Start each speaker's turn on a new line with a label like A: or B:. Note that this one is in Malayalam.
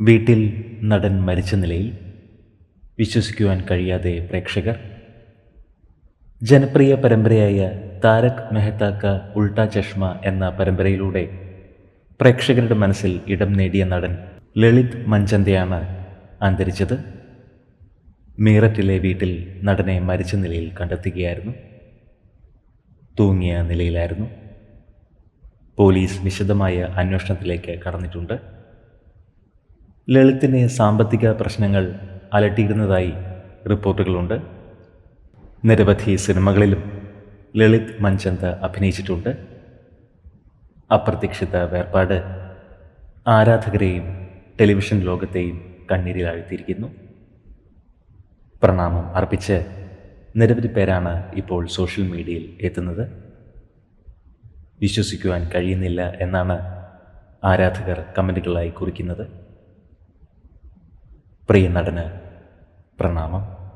A: വീട്ടിൽ നടൻ മരിച്ച നിലയിൽ വിശ്വസിക്കുവാൻ കഴിയാതെ പ്രേക്ഷകർ ജനപ്രിയ പരമ്പരയായ താരക് മെഹ്താക്ക ഉൾട്ട ചഷ്മ എന്ന പരമ്പരയിലൂടെ പ്രേക്ഷകരുടെ മനസ്സിൽ ഇടം നേടിയ നടൻ ലളിത് മഞ്ചന്തയാണ് അന്തരിച്ചത്. മീററ്റിലെ വീട്ടിൽ നടനെ മരിച്ച നിലയിൽ കണ്ടെത്തുകയായിരുന്നു. തൂങ്ങിയ നിലയിലായിരുന്നു. പോലീസ് വിശദമായ അന്വേഷണത്തിലേക്ക് കടന്നിട്ടുണ്ട്. ലളിതിനെ സാമ്പത്തിക പ്രശ്നങ്ങൾ അലട്ടിയിരുന്നതായി റിപ്പോർട്ടുകളുണ്ട്. നിരവധി സിനിമകളിലും ലളിത് മഞ്ചന്ത അഭിനയിച്ചിട്ടുണ്ട്. അപ്രതീക്ഷിത വേർപാട് ആരാധകരെയും ടെലിവിഷൻ ലോകത്തെയും കണ്ണീരിലാഴ്ത്തിയിരിക്കുന്നു. പ്രണാമം അർപ്പിച്ച് നിരവധി പേരാണ് ഇപ്പോൾ സോഷ്യൽ മീഡിയയിൽ എത്തുന്നത്. വിശ്വസിക്കുവാൻ കഴിയുന്നില്ല എന്നാണ് ആരാധകർ കമന്റുകളായി കുറിക്കുന്നത്. പ്രിയ നടന് പ്രണാമം.